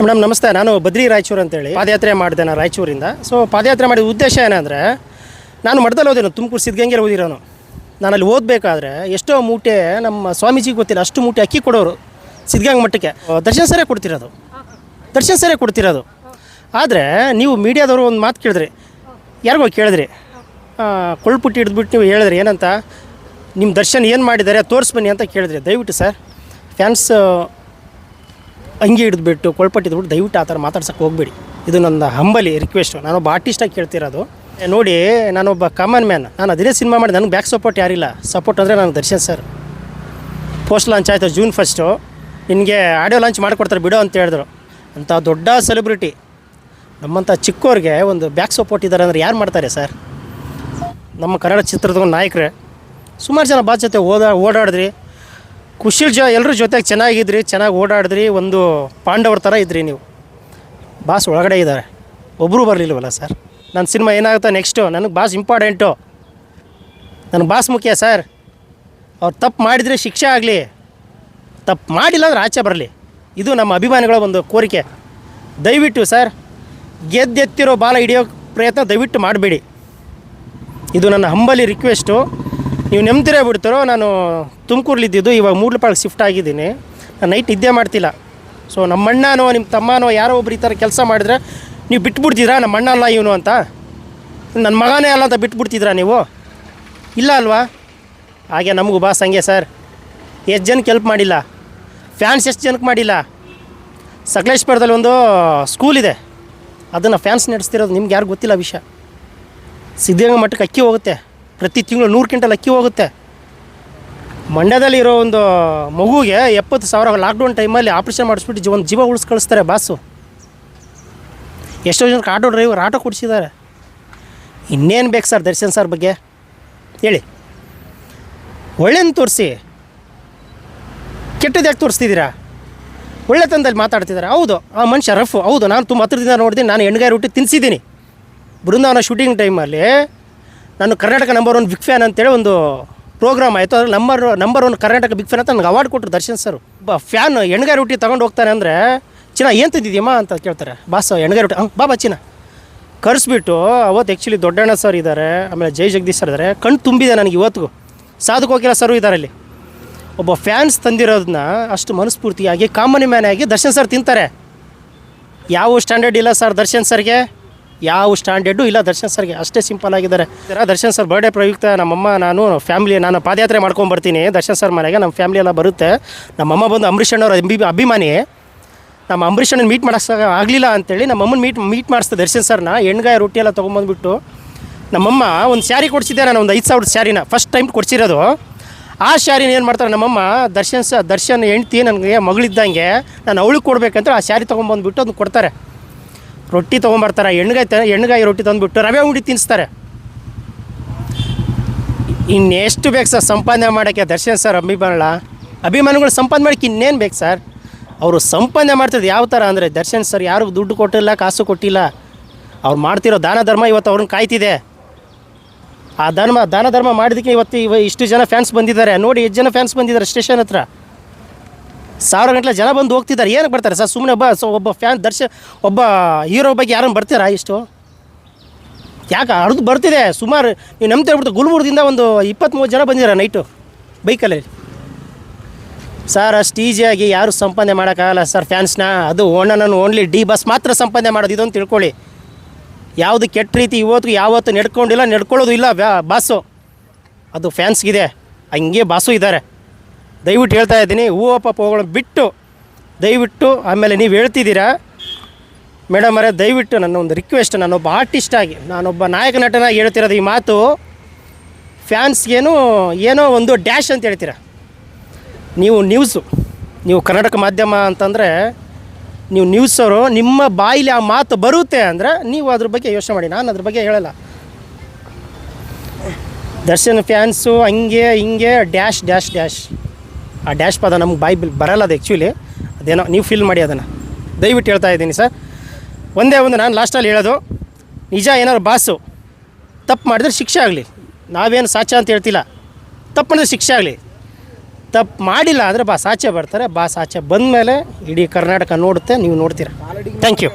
Madam, ನಮಸ್ತೆ. ನಾನು ಬದ್ರಿ ರಾಯಚೂರು ಅಂತೇಳಿ ಪಾದಯಾತ್ರೆ ಮಾಡಿದೆ ನಾನು ರಾಯಚೂರಿಂದ. ಸೊ ಪಾದಯಾತ್ರೆ ಮಾಡಿದ ಉದ್ದೇಶ ಏನಂದರೆ, ನಾನು ಮಠದಲ್ಲಿ ಓದಿರೋ ತುಮಕೂರು ಸಿದ್ಧಗಂಗೆಲ್ಲ ಓದಿರೋನು ನಾನು ಅಲ್ಲಿ ಓದಬೇಕಾದ್ರೆ ಎಷ್ಟೋ ಮೂಟೆ ನಮ್ಮ ಸ್ವಾಮೀಜಿಗೆ ಗೊತ್ತಿಲ್ಲ, ಅಷ್ಟು ಮೂಟೆ ಅಕ್ಕಿ ಕೊಡೋರು ಸಿದ್ಧಗಂಗೆ ಮಟ್ಟಕ್ಕೆ ದರ್ಶನ ಸರೇ ಕೊಡ್ತಿರೋದು. ದರ್ಶನ ಸರೇ ಕೊಡ್ತಿರೋದು. ಆದರೆ ನೀವು ಮೀಡಿಯಾದವರು ಒಂದು ಮಾತು ಕೇಳಿದ್ರಿ. ಯಾರಿಗೋ ಕೇಳಿದ್ರಿ. ಕೊಳ್ಪುಟ್ಟಿ ಹಿಡಿದ್ಬಿಟ್ಟು ನೀವು ಹೇಳಿದ್ರಿ, ಏನಂತ? ನಿಮ್ಮ ದರ್ಶನ ಏನು ಮಾಡಿದ್ದಾರೆ ತೋರಿಸ್ಬನ್ನಿ ಅಂತ ಕೇಳಿದ್ರಿ. ದಯವಿಟ್ಟು ಸರ್, ಫ್ಯಾನ್ಸ್ ಅಂಗಿ ಹಿಡಿದ್ಬಿಟ್ಟು ಕೊಳ್ಪಟ್ಟಿದ್ಬಿಟ್ಟು ದಯವಿಟ್ಟು ಆ ಥರ ಮಾತಾಡ್ಸೋಕೆ ಹೋಗಬೇಡಿ. ಇದು ನನ್ನ ಹಂಬಲಿ ರಿಕ್ವೆಸ್ಟು ನಾನೊಬ್ಬ ಆರ್ಟಿಸ್ಟಾಗಿ ಕೇಳ್ತಿರೋದು. ನೋಡಿ ನಾನೊಬ್ಬ ಕಾಮನ್ ಮ್ಯಾನ್ ನಾನು ಅದೇ ಸಿನಿಮಾ ಮಾಡಿ ನನಗೆ ಬ್ಯಾಕ್ ಸಪೋರ್ಟ್ ಯಾರಿಲ್ಲ. ಸಪೋರ್ಟ್ ಅಂದರೆ ನಾನು ದರ್ಶನ್ ಸರ್ ಪೋಸ್ಟ್ ಲಾಂಚ್ ಆಯಿತು ಜೂನ್ ಫಸ್ಟು ನಿನಗೆ ಆಡಿಯೋ ಲಾಂಚ್ ಮಾಡಿಕೊಡ್ತಾರೆ ಬಿಡೋ ಅಂತ ಹೇಳಿದ್ರು. ಅಂಥ ದೊಡ್ಡ ಸೆಲೆಬ್ರಿಟಿ ನಮ್ಮಂಥ ಚಿಕ್ಕವ್ರಿಗೆ ಒಂದು ಬ್ಯಾಕ್ ಸಪೋರ್ಟ್ ಇದ್ದಾರೆ ಅಂದರೆ ಯಾರು ಮಾಡ್ತಾರೆ ಸರ್ ನಮ್ಮ ಕನ್ನಡ ಚಿತ್ರದ ನಾಯಕರೇ. ಸುಮಾರು ಜನ ಬಾಧ್ಯತೆ ಓದಾ ಓಡಾಡಿದ್ರಿ. ಖುಷಿಲ್ ಜೊ ಎಲ್ಲರ ಜೊತೆಗೆ ಚೆನ್ನಾಗಿದ್ರಿ, ಚೆನ್ನಾಗಿ ಓಡಾಡಿದ್ರಿ, ಒಂದು ಪಾಂಡವ್ರ ಥರ ಇದ್ರಿ ನೀವು. ಬಾಸ್ ಒಳಗಡೆ ಇದ್ದಾರೆ ಒಬ್ಬರು ಬರಲಿಲ್ವಲ್ಲ ಸರ್? ನನ್ನ ಸಿನಿಮಾ ಏನಾಗುತ್ತೆ ನೆಕ್ಸ್ಟು ನನಗೆ ಬಾಸ್ ಇಂಪಾರ್ಟೆಂಟು ನನಗೆ ಬಾಸ್ ಮುಖ್ಯ ಸರ್. ಅವ್ರು ತಪ್ಪು ಮಾಡಿದರೆ ಶಿಕ್ಷೆ ಆಗಲಿ. ತಪ್ಪು ಮಾಡಿಲ್ಲ ಅಂದ್ರೆ ಆಚೆ ಬರಲಿ. ಇದು ನಮ್ಮ ಅಭಿಮಾನಿಗಳ ಒಂದು ಕೋರಿಕೆ. ದಯವಿಟ್ಟು ಸರ್, ಗೆದ್ದೆತ್ತಿರೋ ಬಾಲ ಹಿಡಿಯೋ ಪ್ರಯತ್ನ ದಯವಿಟ್ಟು ಮಾಡಬೇಡಿ. ಇದು ನನ್ನ ಹಂಬಲಿ ರಿಕ್ವೆಸ್ಟು ನೀವು ನೆಮ್ಮದಿರೇ ಬಿಡ್ತಾರೋ, ನಾನು ತುಮಕೂರ್ಲಿದ್ದಿದ್ದು ಇವಾಗ ಮೂಡ್ಲಪಾಳ್ಗೆ ಶಿಫ್ಟ್ ಆಗಿದ್ದೀನಿ. ನಾನು ನೈಟ್ ನಿದ್ದೆ ಮಾಡ್ತಿಲ್ಲ. ಸೊ ನಮ್ಮ ಅಣ್ಣನೋ ನಿಮ್ಮ ತಮ್ಮನೋ, ಯಾರೋ ಒಬ್ರು ಈ ಥರ ಕೆಲಸ ಮಾಡಿದ್ರೆ ನೀವು ಬಿಟ್ಬಿಡ್ತಿದ್ರಾ? ನಮ್ಮ ಅಣ್ಣ ಅಲ್ಲ ಇವನು ಅಂತ. ನನ್ನ ಮಗನೇ ಅಲ್ಲ ಅಂತ ಬಿಟ್ಬಿಡ್ತಿದ್ರಾ ನೀವು? ಇಲ್ಲ ಅಲ್ವಾ? ಹಾಗೆ ನಮಗೂ ಬಾಸ್ ಹಂಗೆ ಸರ್. ಎಷ್ಟು ಜನಕ್ಕೆ ಹೆಲ್ಪ್ ಮಾಡಿಲ್ಲ? ಫ್ಯಾನ್ಸ್ ಎಷ್ಟು ಜನಕ್ಕೆ ಮಾಡಿಲ್ಲ? ಸಕಲೇಶ್ಪುರದಲ್ಲಿ ಒಂದು ಸ್ಕೂಲ್ ಇದೆ. ಅದನ್ನು ಫ್ಯಾನ್ಸ್ ನಡೆಸ್ತಿರೋದು ನಿಮ್ಗೆ ಯಾರು ಗೊತ್ತಿಲ್ಲ ವಿಷಯ. ಸಿದ್ಧಗಂಗಾ ಮಠಕ್ಕೆ ಅಕ್ಕಿ ಹೋಗುತ್ತೆ. ಪ್ರತಿ ತಿಂಗಳು ನೂರು ಕ್ವಿಂಟಲ್ ಅಕ್ಕಿ ಹೋಗುತ್ತೆ. ಮಂಡ್ಯದಲ್ಲಿರೋ ಒಂದು ಮಗುಗೆ ಎಪ್ಪತ್ತು ಸಾವಿರ ಲಾಕ್ಡೌನ್ ಟೈಮಲ್ಲಿ ಆಪ್ರೇಷನ್ ಮಾಡಿಸ್ಬಿಟ್ಟು ಜೀವನ ಜೀವ ಉಳಿಸ್ ಕಳಿಸ್ತಾರೆ ಬಾಸು. ಎಷ್ಟೋ ಜನಕ್ಕೆ ಆಟೋ ಡ್ರೈವರ್ ಆಟೋ ಕೊಡಿಸಿದ್ದಾರೆ. ಇನ್ನೇನು ಬೇಕು ಸರ್ ದರ್ಶನ್ ಸರ್ ಬಗ್ಗೆ? ಹೇಳಿ. ಒಳ್ಳೆಯದು ತೋರಿಸಿ. ಕೆಟ್ಟದ್ದು ಯಾಕೆ ತೋರಿಸ್ತಿದ್ದೀರಾ? ಒಳ್ಳೆತನದಲ್ಲಿ ಮಾತಾಡ್ತಿದ್ದಾರೆ. ಹೌದು, ಆ ಮನುಷ್ಯ ರಫು. ಹೌದು, ನಾನು ತುಂಬ ಹತ್ರದಿಂದ ನೋಡಿದ್ದೀನಿ. ನಾನು ಎಣ್ಗಾಯಿ ರೊಟ್ಟಿ ತಿನ್ನಿಸಿದ್ದೀನಿ ಬೃಂದಾವನ ಶೂಟಿಂಗ್ ಟೈಮಲ್ಲಿ ನಾನು Karnataka number one big fan ಅಂತೇಳಿ ಒಂದು ಪ್ರೋಗ್ರಾಮ್ ಆಯಿತು. ಅದ್ರ number number one Karnataka big fan ಅಂತ ನನಗೆ ಅವಾರ್ಡ್ ಕೊಟ್ಟರು ದರ್ಶನ್ ಸರ್ ಒಬ್ಬ ಫ್ಯಾನ್ ಎಣ್ಗಾಯಿ ರೊಟ್ಟಿ ತೊಗೊಂಡು ಹೋಗ್ತಾನೆ ಅಂದರೆ ಚಿನ್ನ ಏನು ತಿಂದಿದ್ಯಮ್ಮ ಅಂತ ಕೇಳ್ತಾರೆ. ಬಾಸ್ ಎಣ್ಗಾಯಿ ರೊಟ್ಟಿ ಹಾಂ ಬಾಬಾ ಚಿನ್ನ. ಕರೆಸ್ಬಿಟ್ಟು ಅವತ್ತು ಆ್ಯಕ್ಚುಲಿ ದೊಡ್ಡಣ್ಣ ಸರ್ ಇದ್ದಾರೆ ಆಮೇಲೆ ಜೈ ಜಗದೀಶ್ ಸರ್ ಇದ್ದಾರೆ ಕಣ್ಣು ತುಂಬಿದೆ ನನಗೆ ಇವತ್ತಿಗೂ. ಸಾಧು ಕೋಕಿಲ ಸರು ಇದ್ದಾರೆ ಅಲ್ಲಿ ಒಬ್ಬ ಫ್ಯಾನ್ಸ್ ತಂದಿರೋದನ್ನ ಅಷ್ಟು ಮನಸ್ಫೂರ್ತಿಯಾಗಿ ಕಾಮನ್ ಮ್ಯಾನ್ ಆಗಿ ದರ್ಶನ್ ಸರ್ ತಿಂತಾರೆ. ಯಾವ ಸ್ಟ್ಯಾಂಡರ್ಡ್ ಇಲ್ಲ ಸರ್ ದರ್ಶನ್ ಸರ್ಗೆ ಯಾವ ಸ್ಟ್ಯಾಂಡರ್ಡು ಇಲ್ಲ ದರ್ಶನ್ ಸರ್ಗೆ. ಅಷ್ಟೇ ಸಿಂಪಲ್ ಆಗಿದ್ದಾರೆ. ದರ್ಶನ್ ಸರ್ ಬರ್ಡೇ ಪ್ರಯುಕ್ತ ನಮ್ಮಮ್ಮ, ನಾನು ಫ್ಯಾಮಿಲಿ ನಾನು ಪಾದಯಾತ್ರೆ ಮಾಡ್ಕೊಂಡು ಬರ್ತೀನಿ. ದರ್ಶನ್ ಸರ್ ಮನೆಗೆ ನಮ್ಮ ಫ್ಯಾಮಿಲಿ ಎಲ್ಲ ಬರುತ್ತೆ. ನಮ್ಮಮ್ಮ ಬಂದು ಅಂಬರೀಷ್ ಅಣ್ಣವ್ರ ಅಭಿ, ಅಭಿಮಾನಿ. ನಮ್ಮ ಅಂಬರೀಷ್ ಅಣ್ಣನ ಮೀಟ್ ಮಾಡಿಸೋಕೆ ಆಗಲಿಲ್ಲ ಅಂತೇಳಿ ನಮ್ಮಮ್ಮನ ಮೀಟ್ ಮೀಟ್ ಮಾಡಿಸ್ದೆ ದರ್ಶನ್ ಸರ್ನ. ಎಣ್ಗಾಯ ರೊಟ್ಟಿ ಎಲ್ಲ ತೊಗೊಂಬಂದ್ಬಿಟ್ಟು ನಮ್ಮಮ್ಮ ಒಂದು ಸ್ಯಾರಿ ಕೊಡಿಸಿದ್ದೆ ನಾನು, ಒಂದು ಐದು ಸಾವಿರದ ಸ್ಯಾರಿನ ಫಸ್ಟ್ ಟೈಮ್ ಕೊಡಿಸಿರೋದು. ಆ ಸ್ಯಾರಿನ ಏನು ಮಾಡ್ತಾರೆ ನಮ್ಮಮ್ಮ, ದರ್ಶನ್ ಸ, ದರ್ಶನ್ ಹೆಂಡ್ತಿ ನನಗೆ ಮಗಳಿದ್ದಂಗೆ, ನಾನು ಅವಳಿಗೆ ಕೊಡಬೇಕಂದ್ರೆ ಆ ಸ್ಯಾರಿ ತೊಗೊಂಬಂದ್ಬಿಟ್ಟು ಅದನ್ನ ಕೊಡ್ತಾರೆ. ರೊಟ್ಟಿ ತೊಗೊಂಬರ್ತಾರೆ, ಎಣ್ಗಾಯಿ ತ, ಎಣ್ಗಾಯಿ ರೊಟ್ಟಿ ತಂದುಬಿಟ್ಟು ರವೆ ಉಂಡಿ ತಿನ್ನಿಸ್ತಾರೆ ಇನ್ನೆಷ್ಟು ಬೇಕು ಸರ್ ಸಂಪಾದನೆ ಮಾಡೋಕ್ಕೆ? ದರ್ಶನ್ ಸರ್ ಅಭಿಮಾನ ಅಭಿಮಾನಿಗಳು ಸಂಪಾದನೆ ಮಾಡೋಕ್ಕೆ ಇನ್ನೇನು ಬೇಕು ಸರ್? ಅವರು ಸಂಪಾದನೆ ಮಾಡ್ತಿದ್ದು ಯಾವ ಥರ ಅಂದರೆ, ದರ್ಶನ್ ಸರ್ ಯಾರಿಗೂ ದುಡ್ಡು ಕೊಟ್ಟಿಲ್ಲ, ಕಾಸು ಕೊಟ್ಟಿಲ್ಲ. ಅವ್ರು ಮಾಡ್ತಿರೋ ದಾನ ಧರ್ಮ ಇವತ್ತು ಅವ್ರನ್ನ ಕಾಯ್ತಿದೆ. ಆ ಧರ್ಮ, ದಾನ ಧರ್ಮ ಮಾಡಿದ್ದಕ್ಕೆ ಇವತ್ತು ಇವ ಇಷ್ಟು ಜನ ಫ್ಯಾನ್ಸ್ ಬಂದಿದ್ದಾರೆ. ನೋಡಿ, ಎಷ್ಟು ಜನ ಫ್ಯಾನ್ಸ್ ಬಂದಿದ್ದಾರೆ ಸ್ಟೇಷನ್ ಹತ್ರ. ಸಾವಿರ ಗಂಟಲೆ ಜನ ಬಂದು ಹೋಗ್ತಿದ್ದಾರೆ. ಏನಕ್ಕೆ ಬರ್ತಾರೆ ಸರ್? ಸುಮ್ಮನೆ ಒಬ್ಬ ಒಬ್ಬ ಫ್ಯಾನ್ ದರ್ಶ, ಒಬ್ಬ ಹೀರೋ ಬಗ್ಗೆ ಯಾರನ್ನು ಬರ್ತೀರಾ ಇಷ್ಟು? ಯಾಕೆ ಅರ್ದು ಬರ್ತಿದೆ? ಸುಮಾರು ನೀವು ನಂಬ್ತಾ ಹೇಳ್ಬಿಟ್ಟು ಗುಲ್ಬುರ್ದಿಂದ ಒಂದು ಇಪ್ಪತ್ತ್ಮೂರು ಜನ ಬಂದಿದ್ದಾರೆ ನೈಟು ಬೈಕಲ್ಲಿ. ಸರ್, ಅಷ್ಟು ಈಸಿಯಾಗಿ ಯಾರು ಸಂಪಾದನೆ ಮಾಡೋಕ್ಕಾಗಲ್ಲ ಸರ್ ಫ್ಯಾನ್ಸ್ನ. ಅದು ನಾನು ಓನ್ಲಿ ಡಿ ಬಸ್ ಮಾತ್ರ ಸಂಪಾದನೆ ಮಾಡೋದು ಇದೊಂದು ತಿಳ್ಕೊಳ್ಳಿ. ಯಾವುದು ಕೆಟ್ಟ ರೀತಿ ಇವತ್ತು, ಯಾವತ್ತು ನಡ್ಕೊಂಡಿಲ್ಲ, ನಡ್ಕೊಳ್ಳೋದು ಇಲ್ಲ ಬ್ಯಾ ಬಾಸು. ಅದು ಫ್ಯಾನ್ಸ್ಗಿದೆ. ಹಂಗೆ ಬಾಸು ಇದ್ದಾರೆ. ದಯವಿಟ್ಟು ಹೇಳ್ತಾ ಇದ್ದೀನಿ ಹೂವು ಪಾಪಗಳು ಬಿಟ್ಟು, ದಯವಿಟ್ಟು ಆಮೇಲೆ ನೀವು ಹೇಳ್ತಿದ್ದೀರಾ? ಮೇಡಮ್ ಅರೆ ದಯವಿಟ್ಟು ನನ್ನ ಒಂದು ರಿಕ್ವೆಸ್ಟ್ ನಾನೊಬ್ಬ ಆರ್ಟಿಸ್ಟಾಗಿ ನಾನೊಬ್ಬ ನಾಯಕ ನಟನಾಗಿ ಹೇಳ್ತಿರೋದು ಈ ಮಾತು ಫ್ಯಾನ್ಸ್ಗೇನು ಏನೋ ಒಂದು ಡ್ಯಾಶ್ ಅಂತ ಹೇಳ್ತೀರ? ನೀವು ನ್ಯೂಸು ನೀವು ಕರ್ನಾಟಕ ಮಾಧ್ಯಮ ಅಂತಂದರೆ, ನೀವು ನ್ಯೂಸ್ ಅವರು, ನಿಮ್ಮ ಬಾಯಿಲಿ ಆ ಮಾತು ಬರುತ್ತೆ ಅಂದರೆ ನೀವು ಅದ್ರ ಬಗ್ಗೆ ಯೋಚನೆ ಮಾಡಿ, ನಾನು ಅದ್ರ ಬಗ್ಗೆ ಹೇಳಲ್ಲ. ದರ್ಶನ್ ಫ್ಯಾನ್ಸು ಹಂಗೆ, ಹಿಂಗೆ ಡ್ಯಾಶ್ ಡ್ಯಾಶ್ ಡ್ಯಾಶ್ ಆ ಡ್ಯಾಶ್ ಪದ ನಮ್ಗೆ ಬಾಯಿ ಬರಲ್ಲ ಅದು ಆ್ಯಕ್ಚುಲಿ ಅದೇನೋ ನೀವು ಫೀಲ್ ಮಾಡಿ ಅದನ್ನು. ದಯವಿಟ್ಟು ಹೇಳ್ತಾ ಇದ್ದೀನಿ ಸರ್. ಒಂದೇ ಒಂದು ನಾನು ಲಾಸ್ಟಲ್ಲಿ ಹೇಳೋದು. ನಿಜ ಏನಾದ್ರು ಬಾಸು, ತಪ್ಪು ಮಾಡಿದ್ರೆ ಶಿಕ್ಷೆ ಆಗಲಿ. ನಾವೇನು ಸಾಚ ಅಂತ ಹೇಳ್ತಿಲ್ಲ. ತಪ್ಪು ಮಾಡಿದ್ರೆ ಶಿಕ್ಷೆ ಆಗಲಿ. ತಪ್ಪು ಮಾಡಿಲ್ಲ ಅಂದರೆ ಬಾ, ಸಾಚೆ ಬರ್ತಾರೆ. ಬಾ, ಸಾಚೆ ಬಂದಮೇಲೆ ಇಡೀ ಕರ್ನಾಟಕ ನೋಡುತ್ತೆ, ನೀವು ನೋಡ್ತೀರಾ. Thank you